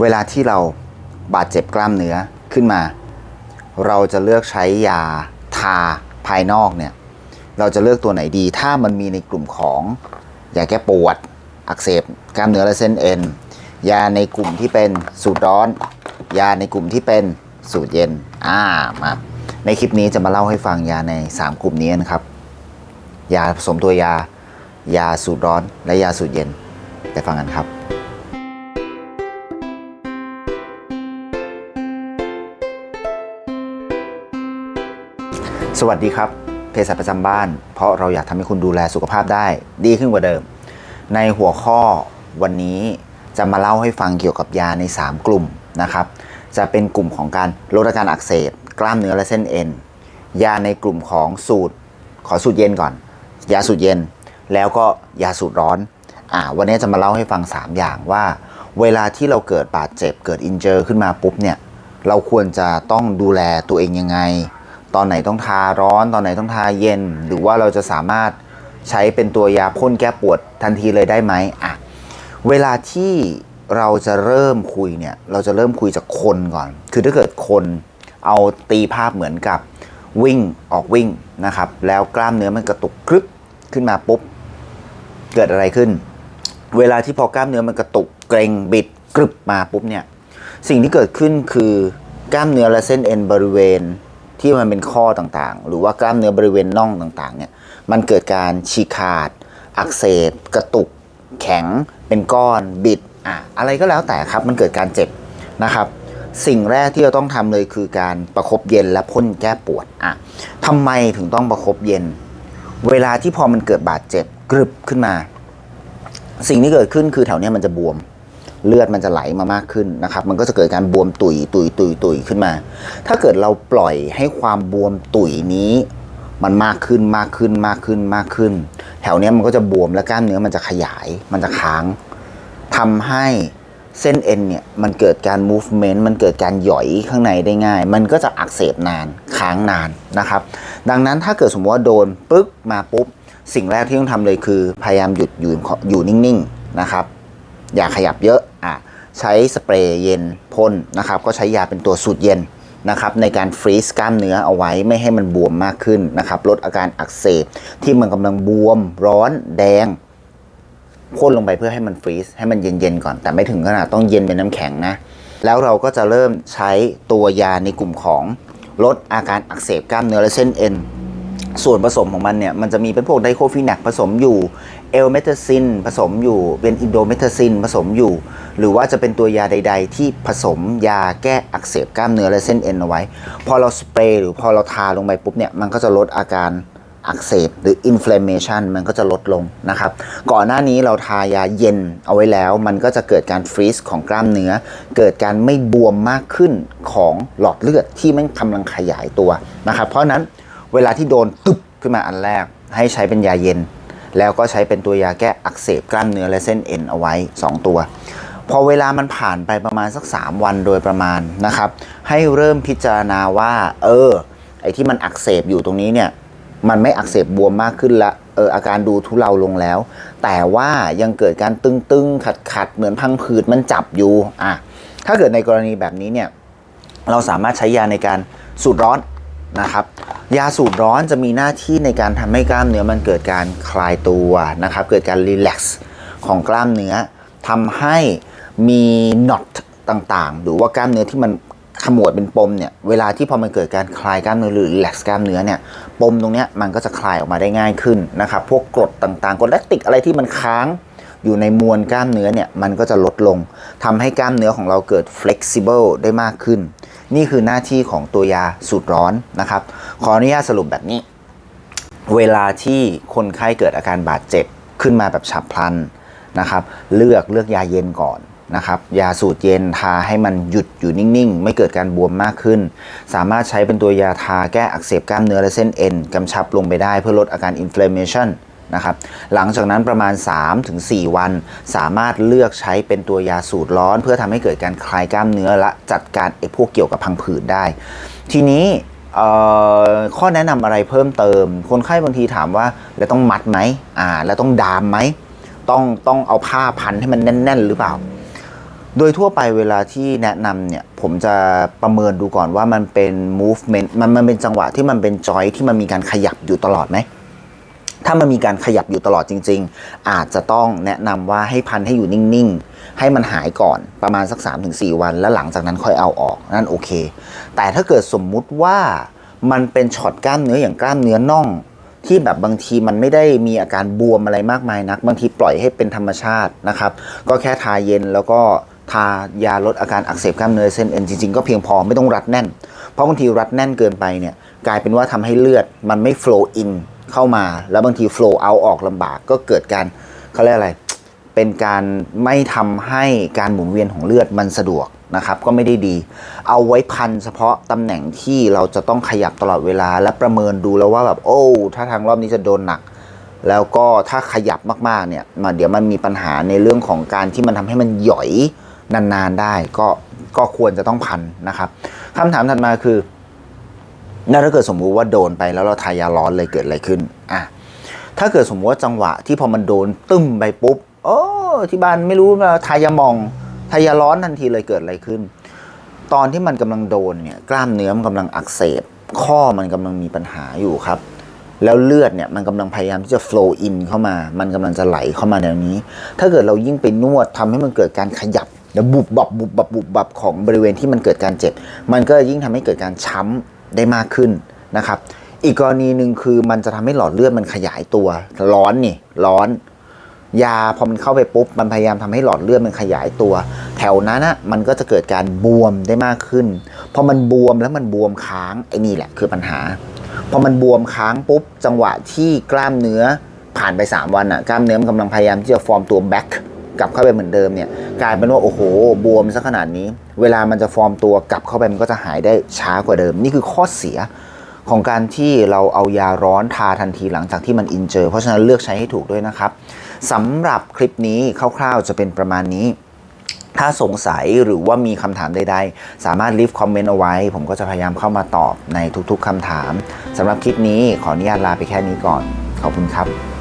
เวลาที่เราบาดเจ็บกล้ามเนื้อขึ้นมา เราจะเลือกใช้ยาทาภายนอกเนี่ย เราจะเลือกตัวไหนดี ถ้ามันมีในกลุ่มของยาแก้ปวด อักเสบกล้ามเนื้อและเส้นเอ็น ยาในกลุ่มที่เป็นสูตรร้อน ยาในกลุ่มที่เป็นสูตรเย็น อ่า มา ในคลิปนี้จะมาเล่าให้ฟังยาใน 3 กลุ่มนี้นะครับ ยาผสมตัวยา ยาสูตรร้อน และยาสูตรเย็น ไปฟังกันครับ สวัสดีครับเภสัชประจำบ้าน เพราะเราอยากทำให้คุณดูแลสุขภาพได้ดีขึ้นกว่าเดิม ในหัวข้อวันนี้จะมาเล่าให้ฟังเกี่ยวกับยาใน 3 กลุ่มนะครับ จะเป็นกลุ่มของการลดอาการอักเสบ กล้ามเนื้อและเส้นเอ็น ยาในกลุ่มของสูตร ขอสูตรเย็นก่อน ยาสูตรเย็น แล้วก็ยาสูตรร้อนอ่าวันนี้จะมาเล่าให้ฟัง 3 อย่างว่า เวลาที่เราเกิดบาดเจ็บเกิดอินเจอร์ขึ้นมาปุ๊บเนี่ยเราควรจะต้องดูแลตัวเองยังไง ตอนไหนต้องทาร้อน ตอนไหนต้องทาเย็น หรือว่าเราจะสามารถใช้เป็นตัวยาพ่นแก้ปวดทันทีเลยได้ไหมอะเวลาที่เราจะเริ่มคุยเนี่ยเราจะเริ่มคุยจากคนก่อน คือถ้าเกิดคนเอาตีภาพเหมือนกับวิ่งออกวิ่งนะครับแล้วกล้ามเนื้อมันกระตุกกรึบขึ้นมาปุ๊บเกิดอะไรขึ้น เวลาที่พอกล้ามเนื้อมันกระตุกเกร็งบิดกรึบมาปุ๊บเนี่ยสิ่งที่เกิดขึ้นคือกล้ามเนื้อและเส้นเอ็นบริเวณ ที่มันเป็นข้อต่างๆ หรือว่ากล้ามเนื้อบริเวณน่องต่างๆเนี่ยมันเกิดการฉีกขาด อักเสบกระตุก แข็ง เป็นก้อนบิดอะอะไรก็แล้วแต่ครับ มันเกิดการเจ็บนะครับ สิ่งแรกที่เราต้องทำเลยคือการประคบเย็นและพ่นแก้ปวดอะทำไมถึงต้องประคบเย็น เวลาที่พอมันเกิดบาดเจ็บกรึบขึ้นมา สิ่งที่เกิดขึ้นคือแถวเนี้ยมันจะบวม เลือดมันจะไหลมามากขึ้นนะครับ มันก็จะเกิดการบวมตุยตุยตุยตุยขึ้นมา ถ้าเกิดเราปล่อยให้ความบวมตุยนี้ มันมากขึ้นมากขึ้นมากขึ้นมากขึ้น แถวนี้มันก็จะบวมและกล้ามเนื้อมันจะขยาย มันจะค้างทำให้เส้นเอ็นเนี่ยมันเกิดการ movement มันเกิดการหย่อยข้างในได้ง่าย มันก็จะอักเสบนานค้างนานนะครับ ดังนั้นถ้าเกิดสมมติว่าโดนปึ๊กมาปุ๊บ สิ่งแรกที่ต้องทำเลยคือ พยายามหยุดอยู่อยู่นิ่งๆนะครับ อย่าขยับเยอะอะใช้สเปรย์เย็นพ่นนะครับก็ใช้ยาเป็นตัวสูตรเย็นนะครับในการฟรีซกล้ามเนื้อเอาไว้ไม่ให้มันบวมมากขึ้นนะครับลดอาการอักเสบที่มันกำลังบวมร้อนแดงพ่นลงไปเพื่อให้มันฟรีซให้มันเย็นๆก่อน แต่ไม่ถึงขนาดต้องเย็นเป็นน้ำแข็งนะ แล้วเราก็จะเริ่มใช้ตัวยาในกลุ่มของลดอาการอักเสบกล้ามเนื้อและเส้นเอ็น ส่วนผสมของมันเนี่ย มันจะมีเป็นพวกไดโคฟินักผสมอยู่เอลเมทซินผสมอยู่เป็นอินโดเมทซินผสมอยู่ หรือว่าจะเป็นตัวยาใด ๆ ที่ผสมยาแก้อักเสบกล้ามเนื้อและเส้นเอ็นเอาไว้ พอเราสเปรย์หรือพอเราทาลงไปปุ๊บเนี่ย มันก็จะลดอาการอักเสบหรือ inflammation มันก็จะลดลงนะครับ ก่อนหน้านี้เราทายาเย็นเอาไว้แล้ว มันก็จะเกิดการฟรีซของกล้ามเนื้อ เกิดการไม่บวมมากขึ้นของหลอดเลือดที่มันกำลังขยายตัวนะครับ เพราะนั้น เวลาที่โดนตึบขึ้นมาอันแรก ให้ใช้เป็นยาเย็น แล้วก็ใช้เป็นตัวยาแก้อักเสบกล้ามเนื้อและเส้นเอ็นเอาไว้ 2 ตัว พอเวลามันผ่านไปประมาณสัก 3 วันโดยประมาณนะครับ ให้เริ่มพิจารณาว่า เออ ไอ้ที่มันอักเสบอยู่ตรงนี้เนี่ยมันไม่อักเสบบวมมากขึ้นละเอออาการดูทุเลาลงแล้ว แต่ว่ายังเกิดการตึงๆ ขัดๆ เหมือนพังผืดมันจับอยู่อะถ้าเกิดในกรณีแบบนี้เนี่ยเราสามารถใช้ยาในการสูดร้อน นะครับยาสูดร้อนจะมีหน้าที่ในการทำให้กล้ามเนื้อมันเกิดการคลายตัวนะครับ เกิดการรีแลกซ์ของกล้ามเนื้อทำให้มีน็อตต่างๆ หรือว่ากล้ามเนื้อที่มันขมวดเป็นปมเนี่ย เวลาที่พอมันเกิดการคลายกล้ามเนื้อหรือรีแลกซ์กล้ามเนื้อเนี่ย ปมตรงเนี้ยมันก็จะคลายออกมาได้ง่ายขึ้นนะครับ พวกกรดต่างๆกรดแลคติกอะไรที่มันค้างอยู่ในมวลกล้ามเนื้อเนี่ย มันก็จะลดลงทำให้กล้ามเนื้อของเราเกิด flexible ได้มากขึ้น นี่คือหน้าที่ของตัวยาสูตรร้อนนะครับ ขออนุญาตสรุปแบบนี้ เวลาที่คนไข้เกิดอาการบาดเจ็บขึ้นมาแบบฉับพลันนะครับ เลือกเลือกยาเย็นก่อนนะครับยาสูตรเย็นทาให้มันหยุดอยู่นิ่งๆ ไม่เกิดการบวมมากขึ้น สามารถใช้เป็นตัวยาทาแก้อักเสบกล้ามเนื้อและเส้นเอ็นกำชับลงไปได้เพื่อลดอาการ inflammation นะครับหลังจากนั้นประมาณ 3-4 วัน สามารถเลือกใช้เป็นตัวยาสูตรร้อน เพื่อทำให้เกิดการคลายกล้ามเนื้อและจัดการไอ้พวกเกี่ยวกับพังผืดได้ ทีนี้ข้อแนะนำอะไรเพิ่มเติม คนไข้บางทีถามว่าแล้วต้องมัดไหมอ่าแล้วต้องดามไหมต้องต้องเอาผ้าพันให้มันแน่น ๆ หรือเปล่า โดยทั่วไปเวลาที่แนะนำเนี่ยผมจะประเมินดูก่อนว่ามันเป็น movement มันมันเป็นจังหวะที่มันเป็นจอยที่มันมีการขยับอยู่ตลอดไหม ถ้ามันมีการขยับอยู่ตลอดจริง ๆ อาจจะต้องแนะนำว่าให้พันให้อยู่นิ่งๆ ให้มันหายก่อนประมาณสัก 3-4 วัน แล้วหลังจากนั้นค่อยเอาออกนั่นโอเค แต่ถ้าเกิดสมมุติว่ามันเป็นช็อตกล้ามเนื้ออย่างกล้ามเนื้อน่อง ที่แบบบางทีมันไม่ได้มีอาการบวมอะไรมากมายนัก บางทีปล่อยให้เป็นธรรมชาตินะครับ ก็แค่ทาเย็นแล้วก็ทายาลดอาการอักเสบกล้ามเนื้อเส้นเอ็นจริงๆก็เพียงพอไม่ต้องรัดแน่น เพราะบางทีรัดแน่นเกินไปเนี่ยกลายเป็นว่าทำให้เลือดมันไม่ flow in เข้ามา แล้วบางที flow out ออกลำบากก็เกิดการเขาเรียกอะไร เป็นการไม่ทำให้การหมุนเวียนของเลือดมันสะดวกนะครับก็ไม่ได้ดี เอาไว้พันเฉพาะตำแหน่งที่เราจะต้องขยับตลอดเวลา และประเมินดูแล้วว่าแบบโอ้ถ้าทางรอบนี้จะโดนหนัก แล้วก็ถ้าขยับมากๆเนี่ยมาเดี๋ยวมันมีปัญหาในเรื่องของการที่มันทำให้มันหย่อยนานๆได้ ก็ก็ควรจะต้องพันนะครับคำถามถัดมาคือ แล้วถ้าเกิดสมมุติว่าโดนไปแล้วเราทายาร้อนเลยเกิดอะไรขึ้นอะถ้าเกิดสมมติว่าจังหวะที่พอมันโดนตึ้มไปปุ๊บโอ้ที่บ้านไม่รู้ว่าทายามองทายาร้อนทันทีเลยเกิดอะไรขึ้น ตอนที่มันกำลังโดนเนี่ยกล้ามเนื้อมันกำลังอักเสบ ข้อมันกำลังมีปัญหาอยู่ครับ แล้วเลือดเนี่ยมันกำลังพยายามที่จะ flow in เข้ามา มันกำลังจะไหลเข้ามาแนวนี้ ถ้าเกิดเรายิ่งไปนวดทำให้มันเกิดการขยับแล้วบุบบับบุบบับบุบบับของบริเวณที่มันเกิดการเจ็บมันก็ยิ่งทำให้เกิดการช้ำ ได้มากขึ้นนะครับ อีกกรณีหนึ่งคือมันจะทำให้หลอดเลือดมันขยายตัว ร้อนนี่ร้อน ยาพอมันเข้าไปปุ๊บมันพยายามทำให้หลอดเลือดมันขยายตัว แถวนั้นนะมันก็จะเกิดการบวมได้มากขึ้นพอมันบวมแล้วมันบวมค้างไอ้นี่แหละคือปัญหาพอมันบวมค้างปุ๊บจังหวะที่กล้ามเนื้อผ่านไป 3 วันอะกล้ามเนื้อมันกำลังพยายามที่จะฟอร์มตัวแบ็ก กลับเข้าไปเหมือนเดิมเนี่ยกลายเป็นว่าโอ้โหบวมซะขนาดนี้ เวลามันจะฟอร์มตัวกลับเข้าไปมันก็จะหายได้ช้ากว่าเดิม นี่คือข้อเสียของการที่เราเอายาร้อนทาทันทีหลังจากที่มันอินเจอ เพราะฉะนั้นเลือกใช้ให้ถูกด้วยนะครับสำหรับคลิปนี้คร่าวๆจะเป็นประมาณนี้ ถ้าสงสัยหรือว่ามีคำถามใดๆ สามารถ leave คอมเมนต์เอาไว้ ผมก็จะพยายามเข้ามาตอบในทุกๆคำถามสำหรับคลิปนี้ขออนุญาตลาไปแค่นี้ก่อน ขอบคุณครับ